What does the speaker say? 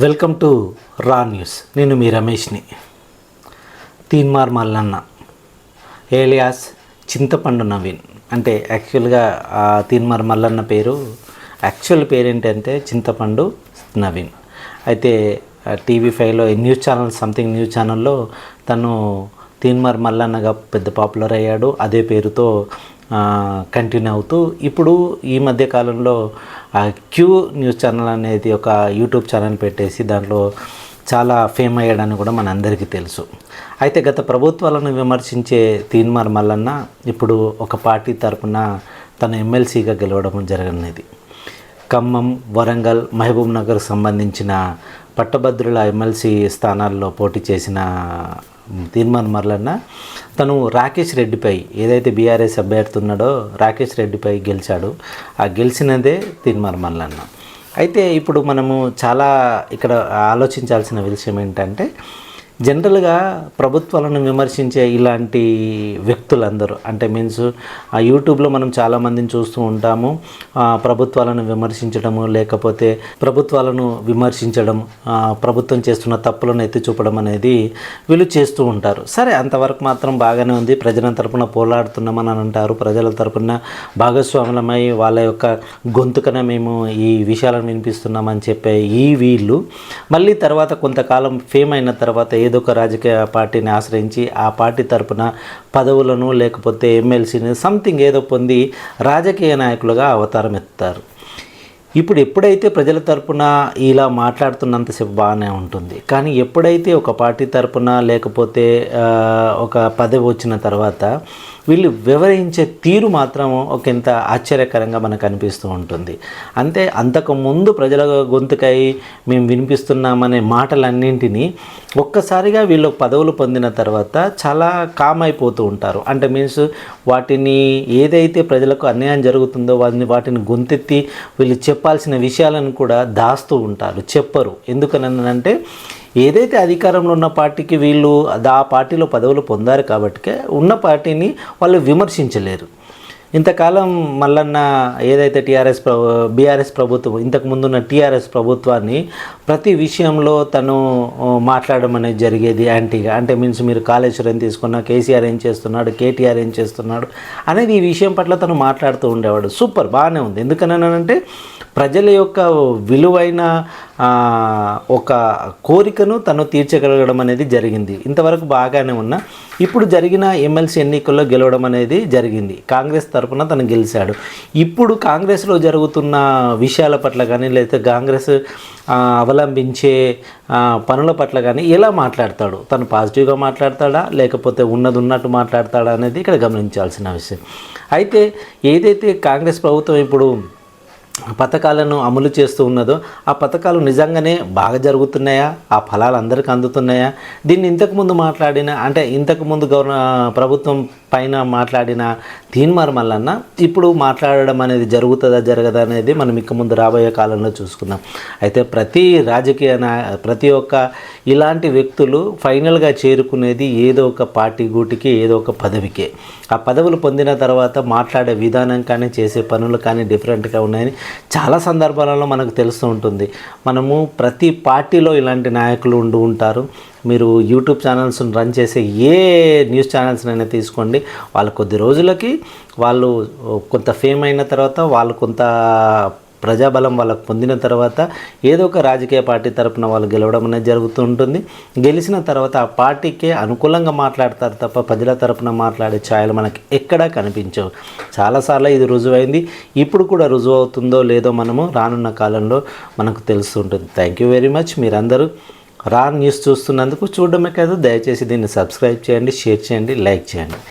Welcome to రా news. నేను మీ రమేష్ని. తీన్మార్ మల్లన్న. ఏలియాస్ చింతపండు నవీన్. అంటే యాక్చువల్గా ఆ తీన్మార్ మల్లన్న పేరు యాక్చువల్ పేరు ఏంటంటే చింతపండు నవీన్. అయితే టీవీ ఫైవ్లో న్యూస్ ఛానల్ సంథింగ్ న్యూస్ ఛానల్లో తను తీన్మార్ మల్లన్నగా పెద్ద పాపులర్ అయ్యాడు. అదే పేరుతో కంటిన్యూ అవుతూ ఇప్పుడు ఈ మధ్య కాలంలో క్యూ న్యూస్ ఛానల్ అనేది ఒక యూట్యూబ్ ఛానల్ పెట్టేసి దాంట్లో చాలా ఫేమ్ అయ్యాడని కూడా మన అందరికీ తెలుసు. అయితే గత ప్రభుత్వాలను విమర్శించే తీన్మార్ మల్లన్న ఇప్పుడు ఒక పార్టీ తరపున తన ఎమ్మెల్సీగా గెలవడం జరిగినది ఖమ్మం వరంగల్ మహబూబ్ నగర్ సంబంధించిన పట్టభద్రుల ఎమ్మెల్సీ స్థానాల్లో పోటీ చేసిన తీర్మాన్ మరలన్న తను రాకేష్ రెడ్డిపై ఏదైతే బీఆర్ఎస్ అభ్యర్థి ఉన్నాడో రాకేష్ రెడ్డిపై గెలిచాడు. ఆ గెలిచినదే తీర్మాన్ మరలన్న. అయితే ఇప్పుడు మనము చాలా ఇక్కడ ఆలోచించాల్సిన విషయం ఏంటంటే జనరల్గా ప్రభుత్వాలను విమర్శించే ఇలాంటి వ్యక్తులందరూ అంటే మీన్స్ ఆ యూట్యూబ్లో మనం చాలామందిని చూస్తూ ఉంటాము. ప్రభుత్వాలను విమర్శించడము లేకపోతే ప్రభుత్వాలను విమర్శించడం ప్రభుత్వం చేస్తున్న తప్పులను ఎత్తి చూపడం అనేది వీళ్ళు చేస్తూ ఉంటారు. సరే అంతవరకు మాత్రం బాగానే ఉంది. ప్రజల తరపున పోలాడుతున్నామని అని అంటారు. ప్రజల తరపున భాగస్వాములమై వాళ్ళ యొక్క గొంతుకన మేము ఈ విషయాలను వినిపిస్తున్నామని చెప్పే ఈ వీళ్ళు మళ్ళీ తర్వాత కొంతకాలం ఫేమ్ అయిన తర్వాత ఏదో ఒక రాజకీయ పార్టీని ఆశ్రయించి ఆ పార్టీ తరపున పదవులను లేకపోతే ఎమ్మెల్సీని సంథింగ్ ఏదో పొంది రాజకీయ నాయకులుగా అవతారం ఎత్తారు. ఇప్పుడు ఎప్పుడైతే ప్రజల తరపున ఇలా మాట్లాడుతున్నంతసేపు బాగానే ఉంటుంది. కానీ ఎప్పుడైతే ఒక పార్టీ తరపున లేకపోతే ఒక పదవి వచ్చిన తర్వాత వీళ్ళు వివరించే తీరు మాత్రం ఒక ఎంత ఆశ్చర్యకరంగా మనకు అనిపిస్తూ ఉంటుంది. అంతే అంతకు ముందు ప్రజల గొంతుకై మేము వినిపిస్తున్నామనే మాటలన్నింటినీ ఒక్కసారిగా వీళ్ళు పదవులు పొందిన తర్వాత చాలా కామ్ అయిపోతూ ఉంటారు. అంటే మీన్స్ వాటిని ఏదైతే ప్రజలకు అన్యాయం జరుగుతుందో వాటిని వాటిని గొంతెత్తి వీళ్ళు చెప్పాల్సిన విషయాలను కూడా దాస్తూ ఉంటారు. చెప్పరు. ఎందుకనంటే ఏదైతే అధికారంలో ఉన్న పార్టీకి వీళ్ళు ఆ పార్టీలో పదవులు పొందారు కాబట్టి ఉన్న పార్టీని వాళ్ళు విమర్శించలేరు. ఇంతకాలం మల్లన్న ఏదైతే టీఆర్ఎస్ ప్ర బీఆర్ఎస్ ప్రభుత్వం ఇంతకు ముందున్న టీఆర్ఎస్ ప్రభుత్వాన్ని ప్రతి విషయంలో తను మాట్లాడడం అనేది జరిగేది. యాంటీగా అంటే మీన్స్ మీరు కాళేశ్వరం తీసుకున్న కేసీఆర్ ఏం చేస్తున్నాడు కేటీఆర్ ఏం చేస్తున్నాడు అనేది ఈ విషయం పట్ల తను మాట్లాడుతూ ఉండేవాడు. సూపర్ బాగానే ఉంది. ఎందుకనంటే ప్రజల యొక్క విలువైన ఒక కోరికను తను తీర్చగలగడం అనేది జరిగింది. ఇంతవరకు బాగానే ఉన్నా. ఇప్పుడు జరిగిన ఎమ్మెల్సీ ఎన్నికల్లో గెలవడం అనేది జరిగింది. కాంగ్రెస్ తరఫున తను గెలిచాడు. ఇప్పుడు కాంగ్రెస్లో జరుగుతున్న విషయాల పట్ల కానీ లేదా కాంగ్రెస్ అవలంబించే పనుల పట్ల కానీ ఎలా మాట్లాడతాడు? తను పాజిటివ్గా మాట్లాడతాడా? లేకపోతే ఉన్నది ఉన్నట్టు మాట్లాడతాడా అనేది ఇక్కడ గమనించాల్సిన విషయం. అయితే ఏదైతే కాంగ్రెస్ ప్రభుత్వం ఇప్పుడు పథకాలను అమలు చేస్తూ ఉన్నదో ఆ పథకాలు నిజంగానే బాగా జరుగుతున్నాయా? ఆ ఫలాలు అందరికీ అందుతున్నాయా? దీన్ని ఇంతకుముందు మాట్లాడిన అంటే ఇంతకుముందు గవర్న ప్రభుత్వం పైన మాట్లాడిన తీన్మార్ మల్లన్న ఇప్పుడు మాట్లాడడం అనేది జరుగుతుందా జరగదా అనేది మనం ఇక ముందు రాబోయే కాలంలో చూసుకుందాం. అయితే ప్రతి రాజకీయ నా ప్రతి ఒక్క ఇలాంటి వ్యక్తులు ఫైనల్గా చేరుకునేది ఏదో ఒక పార్టీ గూటికి ఏదో ఒక పదవికే. ఆ పదవులు పొందిన తర్వాత మాట్లాడే విధానం కానీ చేసే పనులు కానీ డిఫరెంట్గా ఉన్నాయని చాలా సందర్భాలలో మనకు తెలుస్తూ ఉంటుంది. మనము ప్రతి పార్టీలో ఇలాంటి నాయకులు ఉండి ఉంటారు. మీరు యూట్యూబ్ ఛానల్స్ని రన్ చేసే ఏ న్యూస్ ఛానల్స్నైనా తీసుకోండి. వాళ్ళు కొద్ది రోజులకి వాళ్ళు కొంత ఫేమ్ అయిన తర్వాత వాళ్ళు కొంత ప్రజాబలం వాళ్ళకు పొందిన తర్వాత ఏదో ఒక రాజకీయ పార్టీ తరపున వాళ్ళు గెలవడం అనేది జరుగుతూ ఉంటుంది. గెలిచిన తర్వాత ఆ పార్టీకే అనుకూలంగా మాట్లాడతారు తప్ప ప్రజల తరపున మాట్లాడే ఛాయలు మనకి ఎక్కడా కనిపించవు. చాలాసార్లు ఇది రుజువైంది. ఇప్పుడు కూడా రుజువు అవుతుందో లేదో మనము రానున్న కాలంలో మనకు తెలుస్తుంటుంది. థ్యాంక్ యూ వెరీ మచ్ మీరందరూ. రాన్ న్యూస్ చూస్తున్నందుకు చూడడమే కాదు దయచేసి దీన్ని సబ్స్క్రైబ్ చేయండి షేర్ చేయండి లైక్ చేయండి.